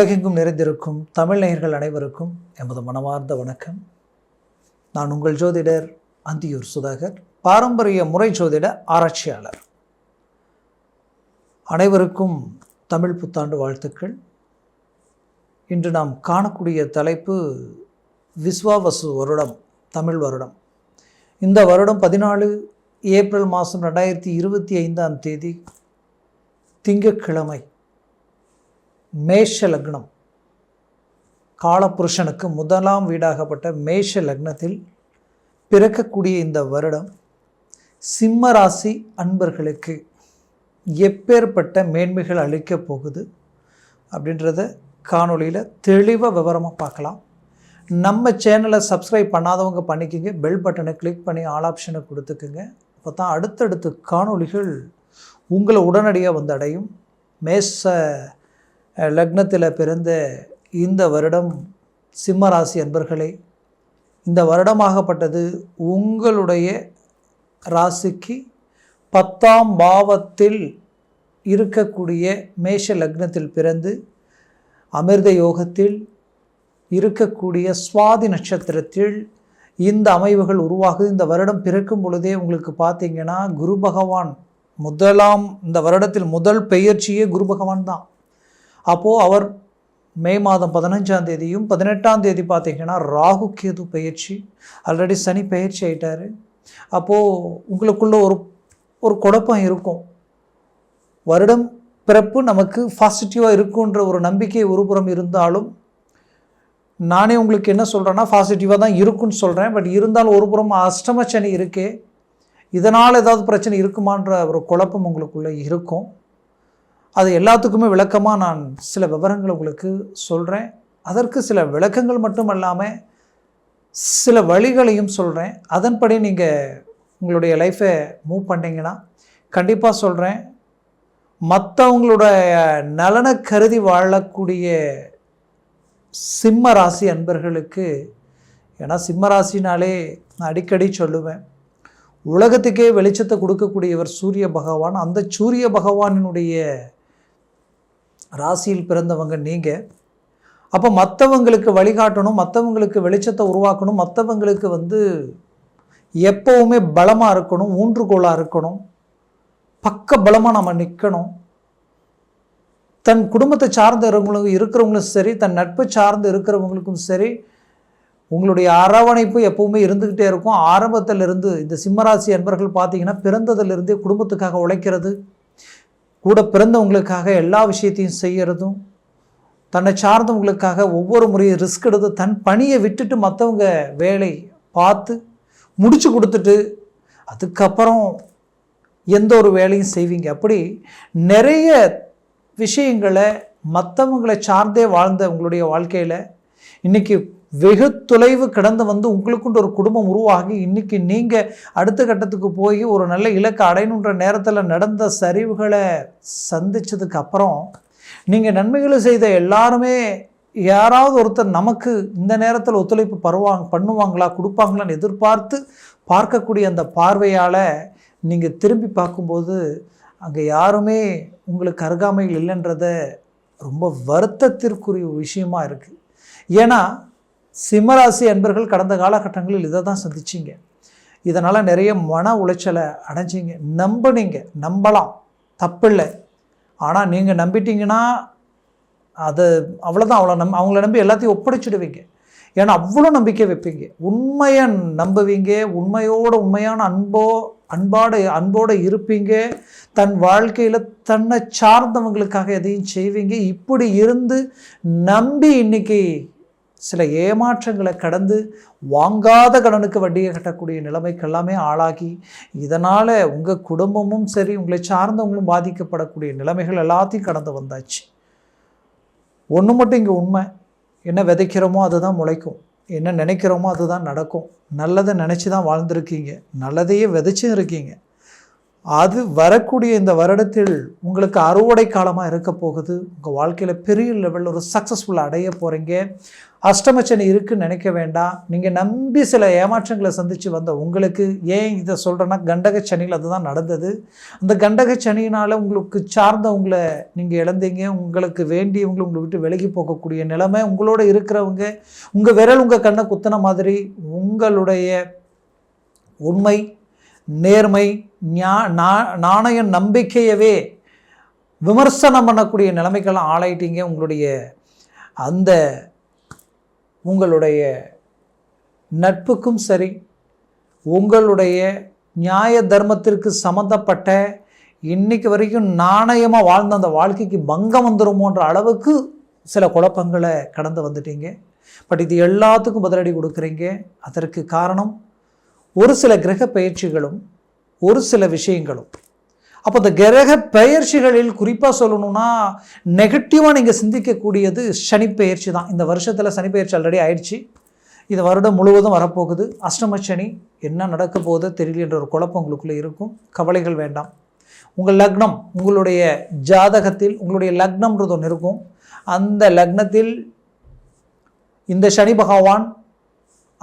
உலகெங்கும் நிறைந்திருக்கும் தமிழ் நேயர்கள் அனைவருக்கும் எமது மனமார்ந்த வணக்கம். நான் உங்கள் ஜோதிடர் அந்தியூர் சுதாகர் பாரம்பரிய முறை ஜோதிட ஆராய்ச்சியாளர். அனைவருக்கும் தமிழ் புத்தாண்டு வாழ்த்துக்கள். இன்று நாம் காணக்கூடிய தலைப்பு விஸ்வாவசு வருடம் தமிழ் வருடம். இந்த வருடம் பதினாலு ஏப்ரல் மாதம் ரெண்டாயிரத்தி இருபத்தி ஐந்தாம் தேதி திங்கட்கிழமை மேஷ லக்னம் காலபுருஷனுக்கு முதலாம் வீடாகப்பட்ட மேஷ லக்னத்தில் பிறக்கக்கூடிய இந்த வருடம் சிம்ம ராசி அன்பர்களுக்கு எப்பேற்பட்ட மேன்மைகள் அளிக்கப் போகுது அப்படின்றத காணொலியில் தெளிவாக விவரமாக பார்க்கலாம். நம்ம சேனலை சப்ஸ்கிரைப் பண்ணாதவங்க பண்ணிக்கோங்க. பெல் பட்டனை கிளிக் பண்ணி ஆல் ஆப்ஷனை கொடுத்துக்குங்க. அப்போ தான் அடுத்தடுத்து காணொளிகள் உங்களை உடனடியாக வந்து அடையும் மேச லக்னத்தில் பிறந்த இந்த வருடம் சிம்மராசி அன்பர்களே இந்த வருடமாகப்பட்டது உங்களுடைய ராசிக்கு பத்தாம் பாவத்தில் இருக்கக்கூடிய மேஷ லக்னத்தில் பிறந்து அமிர்த யோகத்தில் இருக்கக்கூடிய சுவாதி நட்சத்திரத்தில் இந்த அமைவுகள் உருவாகுது. இந்த வருடம் பிறக்கும் பொழுதே உங்களுக்கு பார்த்தீங்கன்னா குரு பகவான் முதலாம் இந்த வருடத்தில் முதல் பெயர்ச்சியே குரு பகவான் தான். அப்போது அவர் மே மாதம் பதினஞ்சாம் தேதியும் பதினெட்டாம் தேதி பார்த்தீங்கன்னா ராகு கேது பயிற்சி ஆல்ரெடி சனி பயிற்சி ஆகிட்டார் அப்போது உங்களுக்குள்ள ஒரு ஒரு குழப்பம் இருக்கும். வருடம் பிறப்பு நமக்கு பாசிட்டிவாக இருக்குன்ற ஒரு நம்பிக்கை ஒருபுறம் இருந்தாலும் நானே உங்களுக்கு என்ன சொல்கிறேன்னா பாசிட்டிவாக தான் இருக்குன்னு சொல்கிறேன் பட் இருந்தாலும் ஒரு புறம் அஷ்டம சனி இருக்கே இதனால் ஏதாவது பிரச்சனை இருக்குமான்ற ஒரு குழப்பம் உங்களுக்குள்ளே இருக்கும். அது எல்லாத்துக்குமே விளக்கமாக நான் சில விவரங்கள் உங்களுக்கு சொல்கிறேன் அதற்கு சில விளக்கங்கள் மட்டும் இல்லாமல் சில வழிகளையும் சொல்கிறேன் அதன்படி நீங்கள் உங்களுடைய லைஃப்பை மூவ் பண்ணிங்கன்னா கண்டிப்பாக சொல்கிறேன் மற்றவங்களுடைய நலனை கருதி வாழக்கூடிய சிம்ம ராசி அன்பர்களுக்கு ஏன்னா சிம்ம ராசினாலே நான் அடிக்கடி சொல்லுவேன் உலகத்துக்கே வெளிச்சத்தை கொடுக்கக்கூடியவர் சூரிய பகவான். அந்த சூரிய பகவானினுடைய ராசியில் பிறந்தவங்க நீங்கள் அப்போ மற்றவங்களுக்கு வழிகாட்டணும் மற்றவங்களுக்கு வெளிச்சத்தை உருவாக்கணும் மற்றவங்களுக்கு வந்து எப்போவுமே பலமாக இருக்கணும் ஊன்றுகோலாக இருக்கணும் பக்க பலமாக நம்ம நிற்கணும் தன் குடும்பத்தை சார்ந்து இருக்கிறவங்களும் இருக்கிறவங்களும் சரி தன் நட்பை சார்ந்து இருக்கிறவங்களுக்கும் சரி உங்களுடைய அரவணைப்பு எப்பவுமே இருந்துக்கிட்டே இருக்கும். ஆரம்பத்திலிருந்து இந்த சிம்மராசி அன்பர்கள் பார்த்தீங்கன்னா பிறந்ததிலிருந்தே குடும்பத்துக்காக உழைக்கிறது. கூட பிறந்தவங்களுக்காக எல்லா விஷயத்தையும் செய்கிறதும் தன்னை சார்ந்தவங்களுக்காக ஒவ்வொரு முறையும் ரிஸ்க் எடுத்து தன் பணியை விட்டுட்டு மற்றவங்க வேலை பார்த்து முடிச்சு கொடுத்துட்டு அதுக்கப்புறம் எந்த ஒரு வேலையும் செய்வீங்க. அப்படி நிறைய விஷயங்களை மற்றவங்களை சார்ந்தே வாழ்ந்த உங்களுடைய வாழ்க்கையில் இன்றைக்கி வெகு தொலைவு கடந்து வந்து உங்களுக்குன்ற ஒரு குடும்பம் உருவாகி இன்றைக்கி நீங்கள் அடுத்த கட்டத்துக்கு போய் ஒரு நல்ல இலக்கை அடையணுன்ற நேரத்தில் நடந்த சரிவுகளை சந்திச்சதுக்கு அப்புறம் நீங்கள் நன்மைகளை செய்த எல்லாருமே யாராவது ஒருத்தர் நமக்கு இந்த நேரத்தில் ஒத்துழைப்பு பருவாங்க பண்ணுவாங்களா கொடுப்பாங்களான்னு எதிர்பார்த்து பார்க்கக்கூடிய அந்த பார்வையால் நீங்கள் திரும்பி பார்க்கும்போது அங்கே யாருமே உங்களுக்கு அருகாமையில் இல்லைன்றத ரொம்ப வருத்தத்திற்குரிய விஷயமா இருக்குது ஏன்னா சிம்மராசி அன்பர்கள் கடந்த காலகட்டங்களில் இதை தான் சந்திச்சிங்க. இதனால் நிறைய மன உளைச்சலை அடைஞ்சிங்க. நம்பினீங்க. நம்பலாம். தப்பில்லை. ஆனால் நீங்கள் நம்பிட்டீங்கன்னா அது அவ்வளோதான் அவ்வளோ நம் அவங்கள நம்பி எல்லாத்தையும் ஒப்படைச்சிடுவீங்க. ஏன்னா அவ்வளோ நம்பிக்கை வைப்பீங்க. உண்மையை நம்புவீங்க. உண்மையோட உண்மையான அன்போ அன்பாடு அன்போடு இருப்பீங்க. தன் வாழ்க்கையில் தன்னை சார்ந்தவங்களுக்காக எதையும் செய்வீங்க. இப்படி இருந்து நம்பி இன்னைக்கு சில ஏமாற்றங்களை கடந்து வாங்காத கடனுக்கு வட்டியை கட்டக்கூடிய நிலைமைக்கு எல்லாமே ஆளாகி இதனால் உங்கள் குடும்பமும் சரி உங்களை சார்ந்தவங்களும் பாதிக்கப்படக்கூடிய நிலைமைகள் எல்லாத்தையும் கடந்து வந்தாச்சு. ஒன்று மட்டும் இங்கே உண்மை. என்ன விதைக்கிறோமோ அதுதான் முளைக்கும். என்ன நினைக்கிறோமோ அதுதான் நடக்கும். நல்லதை நினச்சி தான் வாழ்ந்துருக்கீங்க. நல்லதையே விதைச்சும் இருக்கீங்க. அது வரக்கூடிய இந்த வருடத்தில் உங்களுக்கு அறுவடை காலமாக இருக்க போகுது. உங்கள் வாழ்க்கையில் பெரிய லெவலில் ஒரு சக்ஸஸ்ஃபுல்லாக அடைய போகிறீங்க அஷ்டமச்சனி இருக்குன்னு நினைக்க வேண்டாம். நீங்கள் நம்பி சில ஏமாற்றங்களை சந்தித்து வந்த உங்களுக்கு ஏன் இதை சொல்கிறேன்னா கண்டக சனியில் அதுதான் நடந்தது. அந்த கண்டக சனியினால் உங்களுக்கு சார்ந்தவங்களை நீங்கள் இழந்தீங்க. உங்களுக்கு வேண்டியவங்களை உங்களை விட்டு விலகி போகக்கூடிய நிலைமை உங்களோட இருக்கிறவங்க உங்கள் விரல் உங்கள் கண்ணை குத்தின மாதிரி உங்களுடைய உண்மை நேர்மை நாணய நம்பிக்கையவே விமர்சனம் பண்ணக்கூடிய நிலைமைக்கெல்லாம் ஆளாயிட்டீங்க. உங்களுடைய அந்த உங்களுடைய நட்புக்கும் சரி உங்களுடைய நியாய தர்மத்திற்கு சம்மந்தப்பட்ட இன்னைக்கு வரைக்கும் நாணயமாக வாழ்ந்த அந்த வாழ்க்கைக்கு பங்கம் வந்துருமோன்ற அளவுக்கு சில குழப்பங்களை கடந்து வந்துட்டீங்க. பட் இது எல்லாத்துக்கும் பதிலடி கொடுக்குறீங்க. அதற்கு காரணம் ஒரு சில கிரக பயிற்சிகளும் ஒரு சில விஷயங்களும். அப்போ இந்த கிரக பெயர்ச்சிகளில் குறிப்பாக சொல்லணும்னா நெகட்டிவாக நீங்கள் சிந்திக்கக்கூடியது சனி பெயர்ச்சி தான். இந்த வருஷத்தில் சனி பெயர்ச்சி ஆல்ரெடி ஆயிடுச்சு. இந்த வருடம் முழுவதும் வரப்போகுது. அஷ்டம சனி என்ன நடக்க போகுதோ தெரியலன்ற ஒரு குழப்பம் உங்களுக்குள்ளே இருக்கும். கவலைகள் வேண்டாம். உங்கள் லக்னம் உங்களுடைய ஜாதகத்தில் உங்களுடைய லக்னம்ன்றது ஒன்று இருக்கும். அந்த லக்னத்தில் இந்த சனி பகவான்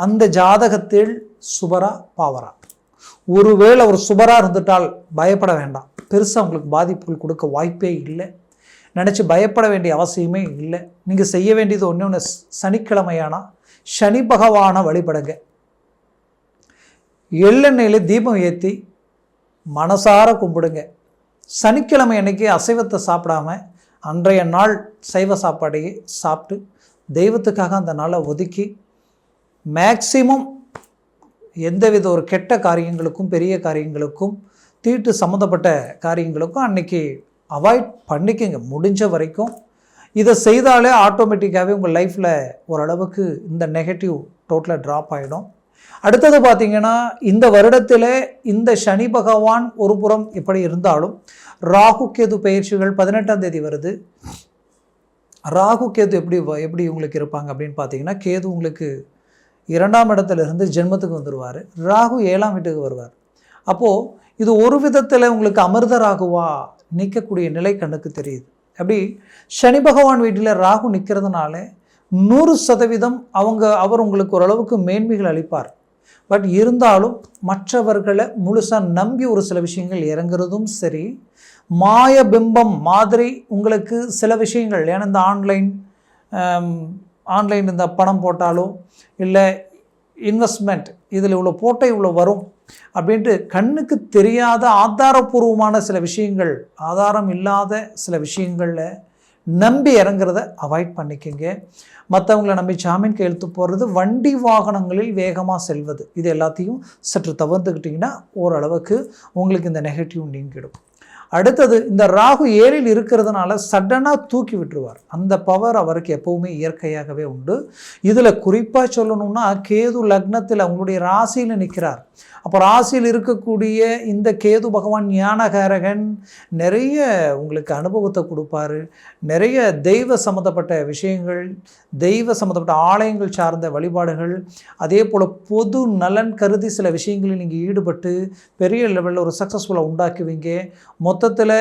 அந்த ஜாதகத்தில் சுபரா பாவரா. ஒருவேளை ஒரு சுபராக இருந்துட்டால் பயப்பட வேண்டாம். பெருசாக உங்களுக்கு பாதிப்புகள் கொடுக்க வாய்ப்பே இல்லை. நினச்சி பயப்பட வேண்டிய அவசியமே இல்லை. நீங்கள் செய்ய வேண்டியது ஒன்று ஒன்று சனிக்கிழமையானா சனி பகவானை வழிபடுங்க. எள்ளெண்ணெயில் தீபம் ஏற்றி மனசார கும்பிடுங்க. சனிக்கிழமை அன்னைக்கு அசைவத்தை சாப்பிடாம அன்றைய நாள் சைவ சாப்பாடையே சாப்பிட்டு தெய்வத்துக்காக அந்த நாளை ஒதுக்கி மேக்சிமம் எந்தவித ஒரு கெட்ட காரியங்களுக்கும் பெரிய காரியங்களுக்கும் தீட்டு சம்மந்தப்பட்ட காரியங்களுக்கும் அன்னைக்கு அவாய்ட் பண்ணிக்கங்க. முடிஞ்ச வரைக்கும் இதை செய்தாலே ஆட்டோமேட்டிக்காகவே உங்கள் லைஃப்பில் ஓரளவுக்கு இந்த நெகட்டிவ் டோட்டலாக ட்ராப் ஆகிடும் அடுத்தது பார்த்தீங்கன்னா இந்த வருடத்தில் இந்த சனி பகவான் ஒரு புறம் எப்படி இருந்தாலும் ராகு கேது பயிற்சிகள் பதினெட்டாம் தேதி வருது. ராகு கேது எப்படி எப்படி உங்களுக்கு இருப்பாங்க அப்படின்னு பார்த்தீங்கன்னா கேது உங்களுக்கு இரண்டாம் இடத்துல இருந்து ஜென்மத்துக்கு வந்துடுவார் ராகு ஏழாம் வீட்டுக்கு வருவார். அப்போது இது ஒரு விதத்தில் உங்களுக்கு அமிர்த ராகுவா நிற்கக்கூடிய நிலை கண்ணுக்கு தெரியுது. அப்படி சனி பகவான் வீட்டில் ராகு நிற்கிறதுனால நூறு சதவீதம் அவங்க அவர் உங்களுக்கு ஓரளவுக்கு மேன்மைகள் அளிப்பார். பட் இருந்தாலும் மற்றவர்களை முழுசாக நம்பி ஒரு சில விஷயங்கள் இறங்குறதும் சரி மாய பிம்பம் மாதிரி உங்களுக்கு சில விஷயங்கள் ஏன்னா இந்த ஆன்லைன் ஆன்லைன் இந்த பணம் போட்டாலோ இல்லை இன்வெஸ்ட்மெண்ட் இதில் இவ்வளோ போட்டால் இவ்வளோ வரும் அப்படின்ட்டு கண்ணுக்கு தெரியாத ஆதாரபூர்வமான சில விஷயங்கள் ஆதாரம் இல்லாத சில விஷயங்களில் நம்பி இறங்குறத அவாய்ட் பண்ணிக்கங்க. மற்றவங்கள நம்பி ஜாமீன் கையெழுத்து போடுறது வண்டி வாகனங்களில் வேகமாக செல்வது இது எல்லாத்தையும் சற்று தவிர்த்துக்கிட்டிங்கன்னா ஓரளவுக்கு உங்களுக்கு இந்த நெகட்டிவ் நீங்கிடும். அடுத்தது இந்த ராகு ஏழில் இருக்கிறதுனால சடனாக தூக்கி விட்டுருவார். அந்த பவர் அவருக்கு எப்பவுமே இயற்கையாகவே உண்டு. இதில் குறிப்பாக சொல்லணும்னா கேது லக்னத்தில் அவங்களுடைய ராசியில் நிற்கிறார் அப்போ ராசியில் இருக்கக்கூடிய இந்த கேது பகவான் ஞானகாரகன் நிறைய உங்களுக்கு அனுபவத்தை கொடுப்பாரு. நிறைய தெய்வ சம்மந்தப்பட்ட விஷயங்கள் தெய்வ சம்மந்தப்பட்ட ஆலயங்கள் சார்ந்த வழிபாடுகள் அதே போல் பொது நலன் கருதி சில விஷயங்களில் நீங்கள் ஈடுபட்டு பெரிய லெவலில் ஒரு சக்ஸஸ்ஃபுல்லாக உண்டாக்குவீங்க. மொத்தத்தில்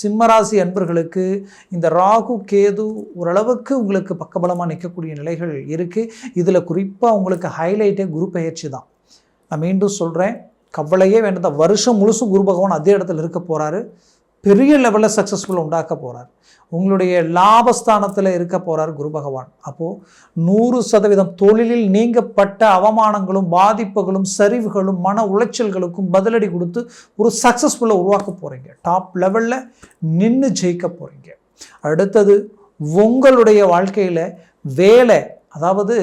சிம்மராசி அன்பர்களுக்கு இந்த ராகு கேது ஓரளவுக்கு உங்களுக்கு பக்கபலமாக நிற்கக்கூடிய நிலைகள் இருக்குது இதில் குறிப்பாக உங்களுக்கு ஹைலைட்டே குரு பெயர்ச்சி தான். நான் மீண்டும் சொல்கிறேன் கவலையே வேண்டாம். வருஷம் முழுசும் குரு பகவான் அதே இடத்துல இருக்க போகிறாரு பெரிய லெவலில் சக்ஸஸ்ஃபுல் உண்டாக்க போகிறார் உங்களுடைய லாபஸ்தானத்தில் இருக்க போகிறார் குரு பகவான். அப்போது நூறு சதவீதம் தொழிலில் நீங்கப்பட்ட அவமானங்களும் பாதிப்புகளும் சரிவுகளும் மன உளைச்சல்களுக்கும் பதிலடி கொடுத்து ஒரு சக்ஸஸ்ஃபுல்லாக உருவாக்க போகிறீங்க டாப் லெவலில் நின்று ஜெயிக்க போகிறீங்க அடுத்தது உங்களுடைய வாழ்க்கையில் வேலை அதாவது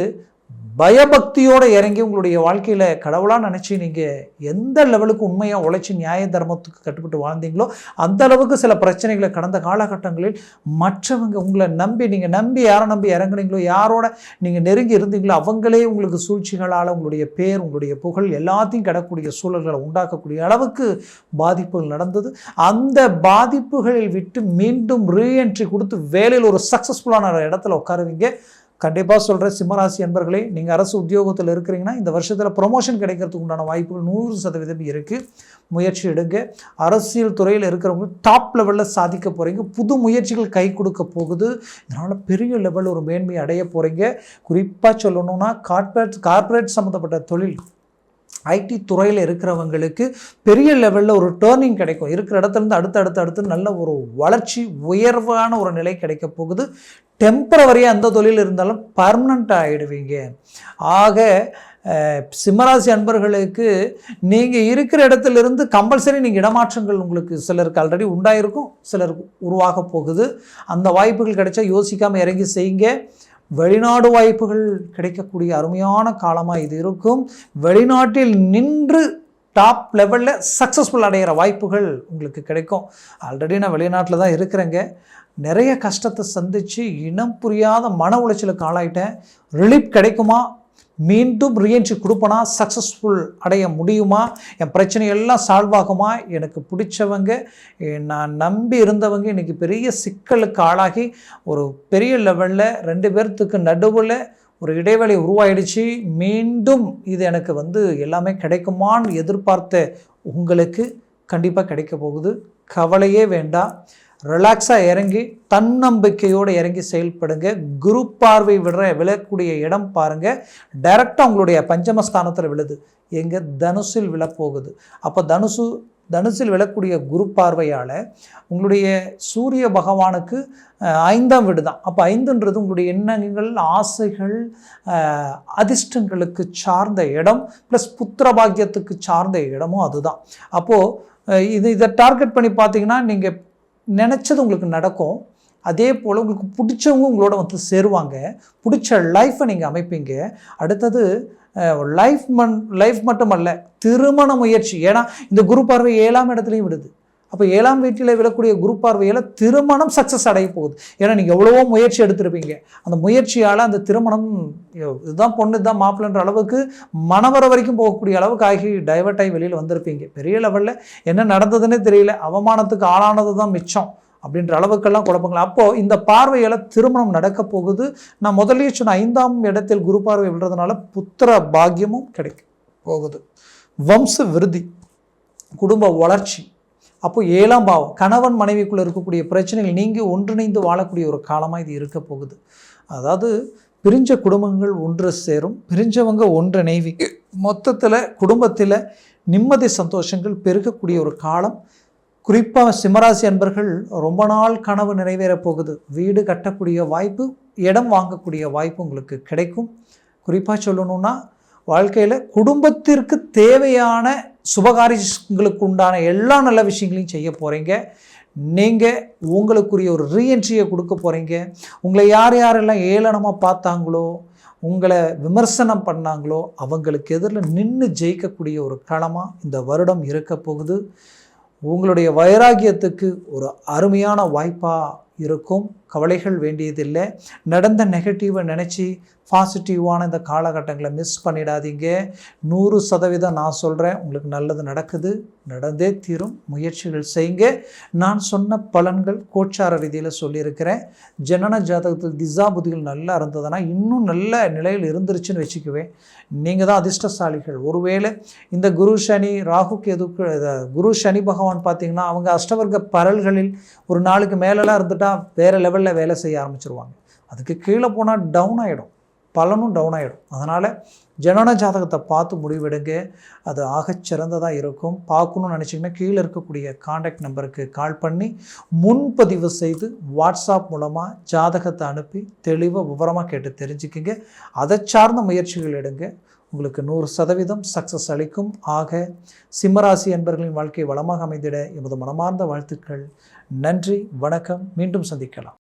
பயபக்தியோடு இறங்கி உங்களுடைய வாழ்க்கையில் கடவுளாக நினச்சி நீங்கள் எந்த லெவலுக்கு உண்மையாக உழைச்சி நியாய தர்மத்துக்கு கட்டுப்பட்டு வாழ்ந்தீங்களோ அந்த அளவுக்கு சில பிரச்சனைகளை கடந்த காலகட்டங்களில் மற்றவங்க உங்களை நம்பி நீங்கள் நம்பி யாரை நம்பி இறங்குனீங்களோ யாரோட நீங்கள் நெருங்கி இருந்தீங்களோ அவங்களே உங்களுக்கு சூழ்ச்சிகளால் உங்களுடைய பேர் உங்களுடைய புகழ் எல்லாத்தையும் கிடக்கூடிய சூழல்களை உண்டாக்கக்கூடிய அளவுக்கு பாதிப்புகள் நடந்தது. அந்த பாதிப்புகளில் விட்டு மீண்டும் ரீஎன்ட்ரி கொடுத்து வேலையில் ஒரு சக்ஸஸ்ஃபுல்லான இடத்துல உட்காருவீங்க. கண்டிப்பாக சொல்கிற சிம்மராசி அன்பர்களே நீங்கள் அரசு உத்தியோகத்தில் இருக்கிறீங்கன்னா இந்த வருஷத்தில் ப்ரொமோஷன் கிடைக்கிறதுக்கு உண்டான வாய்ப்புகள் நூறு சதவீதம் இருக்குது முயற்சி எடுங்க. அரசியல் துறையில் இருக்கிறவங்க டாப் லெவலில் சாதிக்க போகிறீங்க புது முயற்சிகள் கை கொடுக்க போகுது. இதனால் பெரிய லெவல் ஒரு மேன்மை அடைய போகிறீங்க குறிப்பாக சொல்லணும்னா கார்பரேட் கார்ப்பரேட் சம்மந்தப்பட்ட தொழில் ஐடி துறையில் இருக்கிறவங்களுக்கு பெரிய லெவலில் ஒரு டேர்னிங் கிடைக்கும். இருக்கிற இடத்துலேருந்து அடுத்து அடுத்து அடுத்து நல்ல ஒரு வளர்ச்சி உயர்வான ஒரு நிலை கிடைக்க போகுது. டெம்பரவரியாக எந்த தொழில் இருந்தாலும் பர்மனண்ட் ஆகிடுவீங்க ஆக சிம்மராசி அன்பர்களுக்கு நீங்கள் இருக்கிற இடத்துலேருந்து கம்பல்சரி நீங்கள் இடமாற்றங்கள் உங்களுக்கு சிலருக்கு ஆல்ரெடி உண்டாயிருக்கும் சிலருக்கு உருவாக போகுது. அந்த வாய்ப்புகள் கிடைச்சா யோசிக்காமல் இறங்கி செய்யுங்க. வெளிநாடு வாய்ப்புகள் கிடைக்கக்கூடிய அருமையான காலமாக இது இருக்கும். வெளிநாட்டில் நின்று டாப் லெவலில் சக்ஸஸ்ஃபுல் அடைகிற வாய்ப்புகள் உங்களுக்கு கிடைக்கும். ஆல்ரெடி நான் வெளிநாட்டில் தான் இருக்கிறேங்க. நிறைய கஷ்டத்தை சந்தித்து இனம் புரியாத மன உளைச்சலுக்கு ஆளாயிட்டேன். ரிலீஃப் கிடைக்குமா? மீண்டும் ரீஎன்ட்ரி கொடுப்பனா சக்ஸஸ்ஃபுல் அடைய முடியுமா? என் பிரச்சனை எல்லாம் சால்வ் ஆகுமா? எனக்கு பிடிச்சவங்க நான் நம்பி இருந்தவங்க இன்றைக்கி பெரிய சிக்கலுக்கு ஆளாகி ஒரு பெரிய லெவலில் ரெண்டு பேர்த்துக்கு நடுவில் ஒரு இடைவெளி உருவாயிடுச்சு. மீண்டும் இது எனக்கு வந்து எல்லாமே கிடைக்குமான்னு எதிர்பார்த்த உங்களுக்கு கண்டிப்பாக கிடைக்க போகுது. கவலையே வேண்டாம். ரிலாக்ஸாக இறங்கி தன்னம்பிக்கையோடு இறங்கி செயல்படுங்க. குரு பார்வை விடுற விழக்கூடிய இடம் பாருங்கள் டைரெக்டாக உங்களுடைய பஞ்சமஸ்தானத்தில் விழுது. எங்கே தனுசில் விழப்போகுது. அப்போ தனுசு தனுசில் விழக்கூடிய குரு பார்வையால் உங்களுடைய சூரிய பகவானுக்கு ஐந்தாம் வீடு தான். அப்போ ஐந்துன்றது உங்களுடைய எண்ணங்கள் ஆசைகள் அதிர்ஷ்டங்களுக்கு சார்ந்த இடம் ப்ளஸ் புத்திர பாக்கியத்துக்கு சார்ந்த இடமும் அதுதான். அப்போது இது இதை டார்கெட் பண்ணி பார்த்தீங்கன்னா நீங்கள் நினச்சது உங்களுக்கு நடக்கும். அதே போல் உங்களுக்கு பிடிச்சவங்க உங்களோட வந்து சேருவாங்க. பிடிச்ச லைஃப்பை நீங்கள் அமைப்பீங்க. அடுத்தது லைஃப் மண் லைஃப் மட்டுமல்ல திருமண முயற்சி. ஏன்னா இந்த குரு பார்வை ஏழாம் இடத்துலையும் விடுது. அப்போ ஏழாம் வீட்டில் விழக்கூடிய குரு பார்வையில் திருமணம் சக்ஸஸ் அடைய போகுது. ஏன்னா நீங்கள் எவ்வளவோ முயற்சி எடுத்திருப்பீங்க. அந்த முயற்சியால் அந்த திருமணம் இதுதான் பொண்ணு இதுதான் மாப்பிள்ளன்ற அளவுக்கு மனவர வரைக்கும் போகக்கூடிய அளவுக்கு ஆகி டைவர்ட் ஆகி வெளியில் வந்திருப்பீங்க. பெரிய லெவலில் என்ன நடந்ததுன்னே தெரியல. அவமானத்துக்கு ஆளானது தான் மிச்சம். அப்படின்ற அளவுக்கெல்லாம் குழப்பங்கள். அப்போது இந்த பார்வையால் திருமணம் நடக்க போகுது. நான் முதலே சொன்ன ஐந்தாம் இடத்தில் குரு பார்வை விடுறதுனால புத்திர பாக்கியமும் கிடைக்கும் போகுது. வம்ச விருதி குடும்ப வளர்ச்சி அப்போ ஏழாம் பாவம் கணவன் மனைவிக்குள்ளே இருக்கக்கூடிய பிரச்சனைகள் நீங்கள் ஒன்றிணைந்து வாழக்கூடிய ஒரு காலமாக இது இருக்க போகுது. அதாவது பிரிஞ்ச குடும்பங்கள் ஒன்று சேரும் பிரிஞ்சவங்க ஒன்றிணைவி மொத்தத்தில் குடும்பத்தில் நிம்மதி சந்தோஷங்கள் பெருகக்கூடிய ஒரு காலம் குறிப்பாக சிம்மராசி அன்பர்கள் ரொம்ப நாள் கனவு நிறைவேறப் போகுது. வீடு கட்டக்கூடிய வாய்ப்பு இடம் வாங்கக்கூடிய வாய்ப்பு உங்களுக்கு கிடைக்கும். குறிப்பாக சொல்லணுன்னா வாழ்க்கையில் குடும்பத்திற்கு தேவையான சுபகாரியங்களுக்கு உண்டான எல்லா நல்ல விஷயங்களையும் செய்ய போகிறீங்க நீங்கள் உங்களுக்குரிய ஒரு ரீஎன்ட்ரியை கொடுக்க போகிறீங்க உங்களை யார் யாரெல்லாம் ஏளனமாக பார்த்தாங்களோ உங்களை விமர்சனம் பண்ணாங்களோ அவங்களுக்கு எதிரில் நின்று ஜெயிக்கக்கூடிய ஒரு களமாக இந்த வருடம் இருக்க போகுது. உங்களுடைய வைராகியத்துக்கு ஒரு அருமையான வாய்ப்பாக இருக்கும். கவலைகள் வேண்டியதில்லை. நடந்த நெகட்டிவை நினச்சி பாசிட்டிவான இந்த காலகட்டங்களை மிஸ் பண்ணிடாதீங்க. நூறு சதவீதம் நான் சொல்கிறேன் உங்களுக்கு நல்லது நடக்குது நடந்தே தீரும் முயற்சிகள் செய்யுங்க. நான் சொன்ன பலன்கள் கோச்சார ரீதியில் சொல்லியிருக்கிறேன். ஜனன ஜாதகத்தில் திசா புதிகள் நல்லா இருந்ததுன்னா இன்னும் நல்ல நிலையில் இருந்துருச்சுன்னு வச்சுக்குவேன். நீங்கள் தான் அதிர்ஷ்டசாலிகள். ஒருவேளை இந்த குரு சனி ராகு கேதுக்கு குரு சனி பகவான் பார்த்தீங்கன்னா அவங்க அஷ்டவர்க்க பரல்களில் ஒரு நாளுக்கு மேலெல்லாம் இருந்துட்டால் வேறு லெவல் லெவலில் வேலை செய்ய ஆரம்பிச்சிருவாங்க. அதுக்கு கீழே போனால் டவுன் ஆகிடும் பலனும் டவுன் ஆகிடும் அதனால் ஜனன ஜாதகத்தை பார்த்து முடிவெடுங்க. அது ஆகச்சிறந்ததாக இருக்கும். பார்க்கணும்னு நினச்சிங்கன்னா கீழே இருக்கக்கூடிய காண்டாக்ட் நம்பருக்கு கால் பண்ணி முன்பதிவு செய்து வாட்ஸ்அப் மூலமாக ஜாதகத்தை அனுப்பி தெளிவாக விவரமாக கேட்டு தெரிஞ்சுக்கிங்க. அதை சார்ந்த முயற்சிகள் எடுங்க. உங்களுக்கு நூறு சதவீதம் சக்ஸஸ் அளிக்கும். ஆக சிம்மராசி என்பர்களின் வாழ்க்கை வளமாக அமைந்திட எமது மனமார்ந்த வாழ்த்துக்கள். நன்றி வணக்கம். மீண்டும் சந்திக்கலாம்.